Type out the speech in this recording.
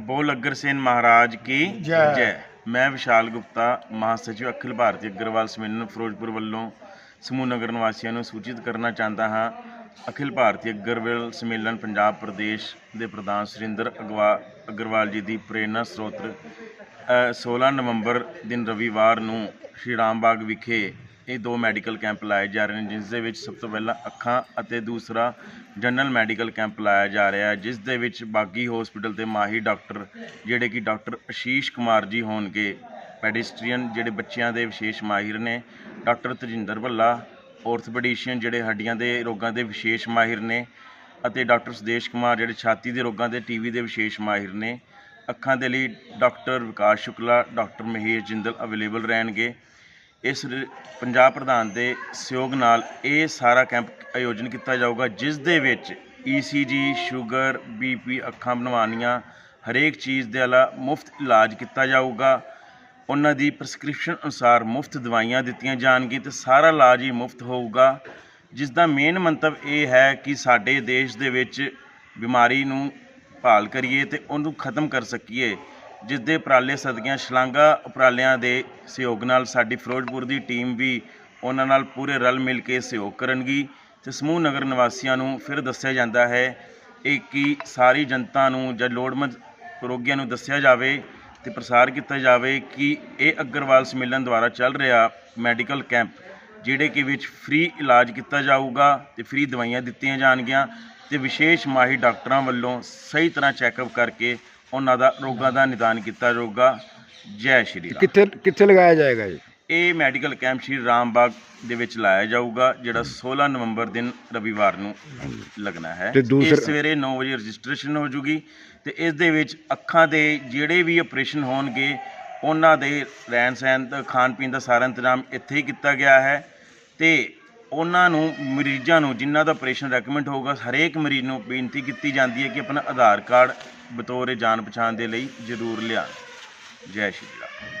ਬੋਲ ਅਗਰਸੇਨ ਮਹਾਰਾਜ ਕੀ ਜੈ। ਜੈ ਮੈਂ ਵਿਸ਼ਾਲ ਗੁਪਤਾ ਮਹਾਸਚਿਵ ਅਖਿਲ ਭਾਰਤੀ ਅਗਰਵਾਲ ਸਮੇਲਨ ਫਿਰੋਜ਼ਪੁਰ ਵੱਲੋਂ ਸਮੂਹ ਨਗਰ ਨਿਵਾਸੀਆਂ ਨੂੰ ਸੂਚਿਤ ਕਰਨਾ ਚਾਹੁੰਦਾ ਹਾਂ ਅਖਿਲ ਭਾਰਤੀ ਅਗਰਵਾਲ ਸਮੇਲਨ ਪੰਜਾਬ ਪ੍ਰਦੇਸ਼ ਦੇ ਪ੍ਰਧਾਨ ਸੁਰਿੰਦਰ ਅਗਵਾ ਅਗਰਵਾਲ ਜੀ ਦੀ ਪ੍ਰੇਰਣਾ ਸਰੋਤ ਅ, 16 ਨਵੰਬਰ ਦਿਨ ਰਵੀਵਾਰ ਨੂੰ ਸ਼੍ਰੀ ਰਾਮਬਾਗ ਵਿਖੇ ਇਹ ਦੋ ਮੈਡੀਕਲ ਕੈਂਪ ਲਾਏ ਜਾ ਰਹੇ ਨੇ, ਜਿਸ ਦੇ ਵਿੱਚ ਸਭ ਤੋਂ ਪਹਿਲਾਂ ਅੱਖਾਂ ਅਤੇ ਦੂਸਰਾ ਜਨਰਲ ਮੈਡੀਕਲ ਕੈਂਪ ਲਾਇਆ ਜਾ ਰਿਹਾ ਹੈ, ਜਿਸ ਦੇ ਵਿੱਚ ਬਾਗੀ ਹਸਪੀਟਲ ਦੇ ਮਾਹਿਰ ਡਾਕਟਰ, ਜਿਹੜੇ ਕਿ ਡਾਕਟਰ ਅਸ਼ੀਸ਼ ਕੁਮਾਰ ਜੀ ਹੋਣਗੇ, ਪੈਡੀਸਟਰੀਅਨ ਜਿਹੜੇ ਬੱਚਿਆਂ ਦੇ ਵਿਸ਼ੇਸ਼ ਮਾਹਿਰ ਨੇ, ਡਾਕਟਰ ਤਜਿੰਦਰ ਭੱਲਾ ਔਰਥੋਪੈਡਿਸ਼ੀਅਨ ਜਿਹੜੇ ਹੱਡੀਆਂ ਦੇ ਰੋਗਾਂ ਦੇ ਵਿਸ਼ੇਸ਼ ਮਾਹਿਰ ਨੇ, ਅਤੇ ਡਾਕਟਰ ਸੁਦੇਸ਼ ਕੁਮਾਰ ਜਿਹੜੇ ਛਾਤੀ ਦੇ ਰੋਗਾਂ ਦੇ ਟੀਵੀ ਦੇ ਵਿਸ਼ੇਸ਼ ਮਾਹਿਰ ਨੇ। ਅੱਖਾਂ ਦੇ ਲਈ doctor Vikas Shukla, doctor Mahesh Jindal available ਰਹਿਣਗੇ। ਇਸ ਪੰਜਾਬ ਪ੍ਰਧਾਨ ਦੇ ਸਹਿਯੋਗ ਨਾਲ ਇਹ ਸਾਰਾ ਕੈਂਪ ਆਯੋਜਨ ਕੀਤਾ ਜਾਊਗਾ, ਜਿਸ ਦੇ ਵਿੱਚ ECG ਸ਼ੂਗਰ BP ਅੱਖਾਂ ਬਣਵਾਉਣੀਆਂ, ਹਰੇਕ ਚੀਜ਼ ਦੇ ਵਾਲਾ ਮੁਫਤ ਇਲਾਜ ਕੀਤਾ ਜਾਊਗਾ। ਉਹਨਾਂ ਦੀ ਪ੍ਰਸਕ੍ਰਿਪਸ਼ਨ ਅਨੁਸਾਰ ਮੁਫਤ ਦਵਾਈਆਂ ਦਿੱਤੀਆਂ ਜਾਣਗੀਆਂ ਤੇ ਸਾਰਾ ਇਲਾਜ ਹੀ ਮੁਫਤ ਹੋਊਗਾ। ਜਿਸ ਦਾ ਮੇਨ ਮੰਤਵ ਇਹ ਹੈ ਕਿ ਸਾਡੇ ਦੇਸ਼ ਦੇ ਵਿੱਚ ਬਿਮਾਰੀ ਨੂੰ ਭਾਲ ਕਰੀਏ ਤੇ ਉਹਨੂੰ ਖਤਮ ਕਰ ਸਕੀਏ। ਜਿਸ ਦੇ ਉਪਰਾਲੇ ਸਦਕੀਆਂ ਸ਼ਲਾਘਾ ਉਪਰਾਲਿਆਂ ਦੇ ਸਹਿਯੋਗ ਨਾਲ ਸਾਡੀ ਫਿਰੋਜ਼ਪੁਰ ਦੀ ਟੀਮ ਵੀ ਉਹਨਾਂ ਨਾਲ ਪੂਰੇ ਰਲ ਮਿਲ ਕੇ ਸਹਿਯੋਗ ਕਰਨਗੀ ਤੇ ਸਮੂਹ ਨਗਰ ਨਿਵਾਸੀਆਂ ਨੂੰ ਫਿਰ ਦੱਸਿਆ ਜਾਂਦਾ ਹੈ ਇਹ ਕਿ ਸਾਰੀ ਜਨਤਾ ਨੂੰ ਜਾਂ ਲੋੜਵੰਦ ਰੋਗੀਆਂ ਨੂੰ ਦੱਸਿਆ ਜਾਵੇ ਤੇ ਪ੍ਰਸਾਰ ਕੀਤਾ ਜਾਵੇ ਕਿ ਇਹ ਅਗਰਵਾਲ ਸਮੇਲਨ ਦੁਆਰਾ ਚੱਲ ਰਿਹਾ ਮੈਡੀਕਲ ਕੈਂਪ, ਜਿਹੜੇ ਕਿ ਵਿੱਚ ਫ੍ਰੀ ਇਲਾਜ ਕੀਤਾ ਜਾਊਗਾ ਤੇ ਫ੍ਰੀ ਦਵਾਈਆਂ ਦਿੱਤੀਆਂ ਜਾਣਗੀਆਂ ਤੇ ਵਿਸ਼ੇਸ਼ ਮਾਹਿਰ ਡਾਕਟਰਾਂ ਵੱਲੋਂ ਸਹੀ ਤਰ੍ਹਾਂ ਚੈੱਕਅਪ ਕਰਕੇ ਉਹਨਾਂ ਦਾ ਰੋਗਾਂ ਦਾ ਨਿਦਾਨ ਕੀਤਾ ਜਾਊਗਾ। ਜੈ ਸ਼੍ਰੀ ਰਾਮ। ਕਿੱਥੇ ਕਿੱਥੇ ਲਗਾਇਆ ਜਾਏਗਾ ਜੀ? ਇਹ ਮੈਡੀਕਲ ਕੈਂਪ ਸ਼੍ਰੀ ਰਾਮਬਾਗ ਦੇ ਵਿੱਚ ਲਾਇਆ ਜਾਊਗਾ ਜਿਹੜਾ 16 ਨਵੰਬਰ ਦਿਨ ਰਵੀਵਾਰ ਨੂੰ ਲੱਗਣਾ ਹੈ। ਤੇ ਦੂਸਰਾ- ਸਵੇਰੇ 9 ਵਜੇ ਰਜਿਸਟ੍ਰੇਸ਼ਨ ਹੋ ਜੂਗੀ ਤੇ ਇਸ ਦੇ ਵਿੱਚ ਅੱਖਾਂ ਦੇ ਜਿਹੜੇ ਵੀ ਆਪਰੇਸ਼ਨ ਹੋਣਗੇ ਉਹਨਾਂ ਦੇ ਰਹਿਣ ਸਹਿਣ ਦਾ ਖਾਣ ਪੀਣ ਦਾ ਸਾਰਾ ਇੰਤਜ਼ਾਮ ਇੱਥੇ ਹੀ ਕੀਤਾ ਗਿਆ ਹੈ ਤੇ ਉਹਨਾਂ ਨੂੰ, ਮਰੀਜ਼ਾਂ ਨੂੰ ਜਿਨ੍ਹਾਂ ਦਾ ਆਪਰੇਸ਼ਨ ਰეკਮੈਂਡ ਹੋਊਗਾ, ਹਰੇਕ ਮਰੀਜ਼ ਨੂੰ ਬੇਨਤੀ ਕੀਤੀ ਜਾਂਦੀ ਹੈ ਕਿ ਆਪਣਾ ਆਧਾਰ ਕਾਰਡ ਬਤੌਰ ਜਾਣ ਪਛਾਣ ਦੇ ਲਈ ਜ਼ਰੂਰ ਲਿਆ ਜੈ ਸ਼੍ਰੀ ਰਾਮ।